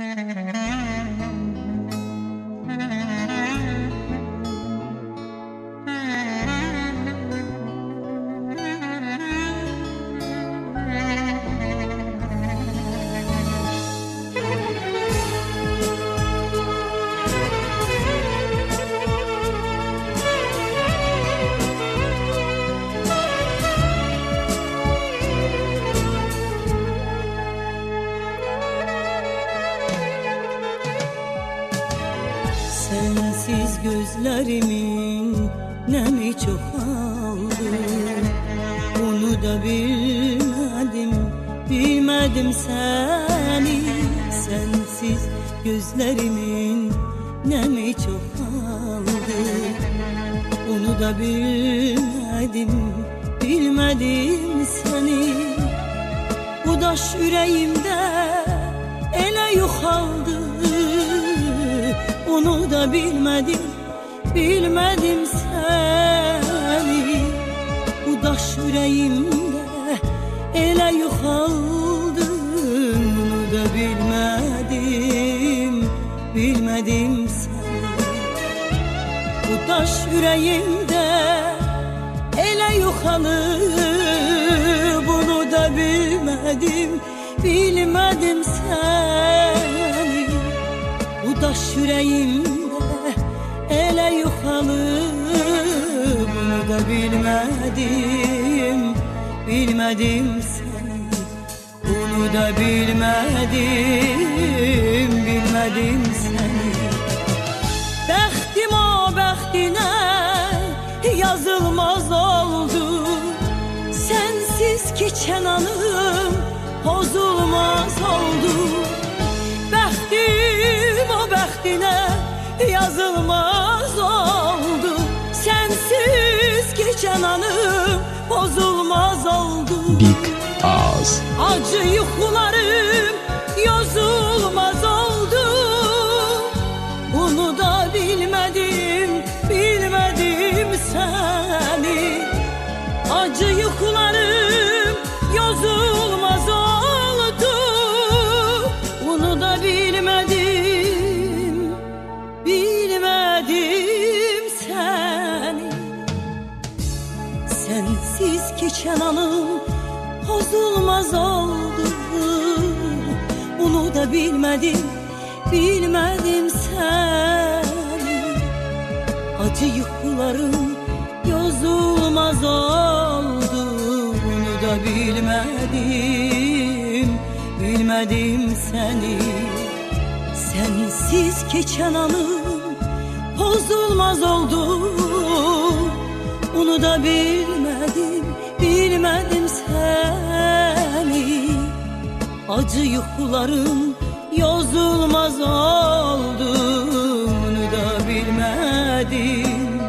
Mm-hmm. Sensiz gözlerimin nemi çoğaldı Bunu da bilmedim, bilmedim seni. Sensiz gözlerimin nemi çoğaldı Bunu da bilmedim, bilmedim seni. Bu daş yüreğimde ele yuhaldı Onu da bilmedim, bilmedim seni. Bu daş yüreğimde ele yuhaldı Onu da bilmedim, bilmedim seni. Bu taş yüreğimde ele yuhalı Bunu da bilmedim, bilmedim seni taş yüreğimde ele yuhalı Bunu da bilmedim, bilmedim seni. Bunu da bilmedim, bilmedim seni. Bəxtim o bəxtinə yazılmaz oldu. Sensiz keçən anım pozulmaz oldu bəxtinə yazılmaz oldu. Sensiz keçən anım pozulmaz oldu. Big Ağız. Acı yuxularım yozulmaz bilmedim, bilmedim seni Acı yuxularım yozulmaz oldu Bunu da bilmedim, bilmedim seni. Sensiz geçen anım bozulmaz oldu Bunu da bilmedim, bilmedim seni Acı yuxularım yozulmaz oldu Bunu da bilmedim,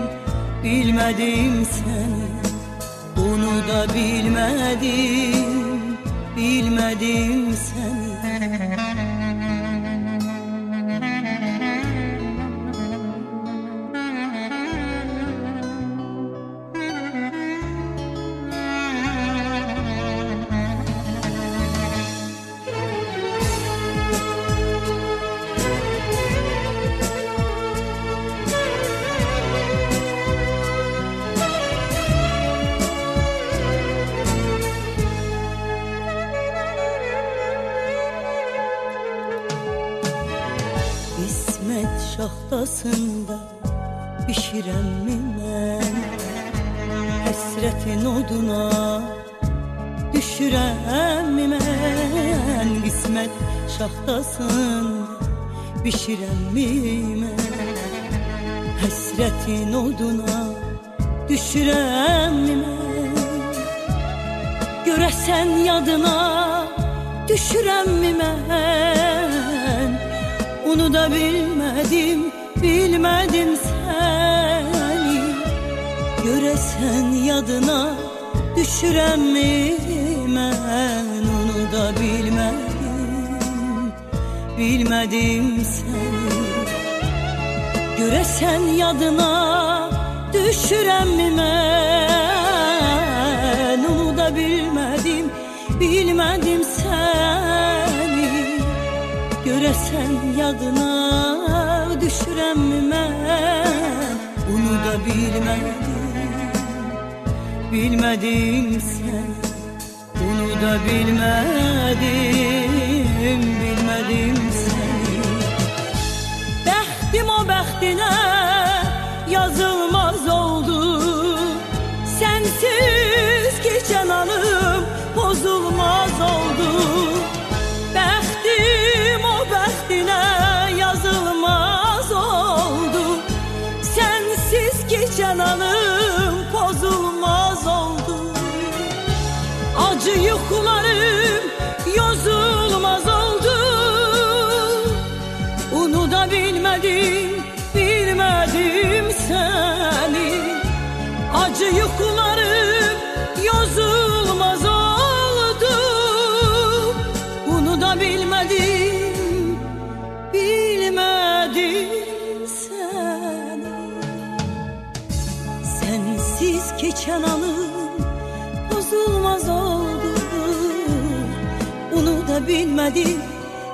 bilmedim seni Bunu da bilmedim, bilmedim seni şahtasında pişirem mi ben Hasretin oduna düşürem mi ben İsmet şahtasında pişirem mi ben Hasretin oduna düşürem mi ben Göresen yadına düşürem mi ben Onu da bilmedim, bilmedim seni. Göresen yadına düşürem mi? Ben Onu da bilmedim, bilmedim seni. Göresen yadına düşürem mi? Ben Onu da bilmedim, bilmedim seni. Göre Desen yadına düşürem mi Bunu da bilmedim. Bilmedim sen Bunu da bilmedim. Bilmedim seni Bəxtim o bəxtinə Acı yuxularım yozulmaz oldu. Bunu da bilmedim, bilmedim seni Sensiz geçen anım bozulmaz oldu. Bunu da bilmedim,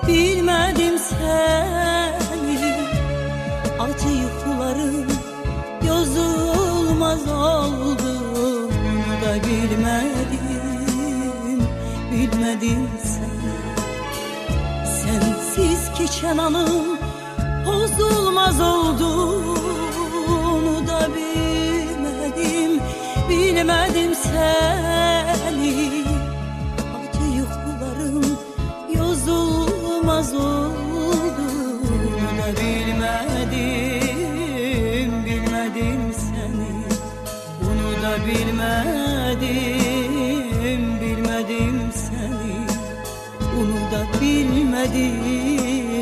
bilmedim seni Acı yuxularım yozulmaz oldu bilmedim seni Sensiz geçen anım bozulmaz oldu Onu da bilmedim, bilmedim seni. Acı yuxularım yozulmaz oldu Onu da bilmedim, bilmedim seni. Bunu da bilmedim, Bunu da bilmedim,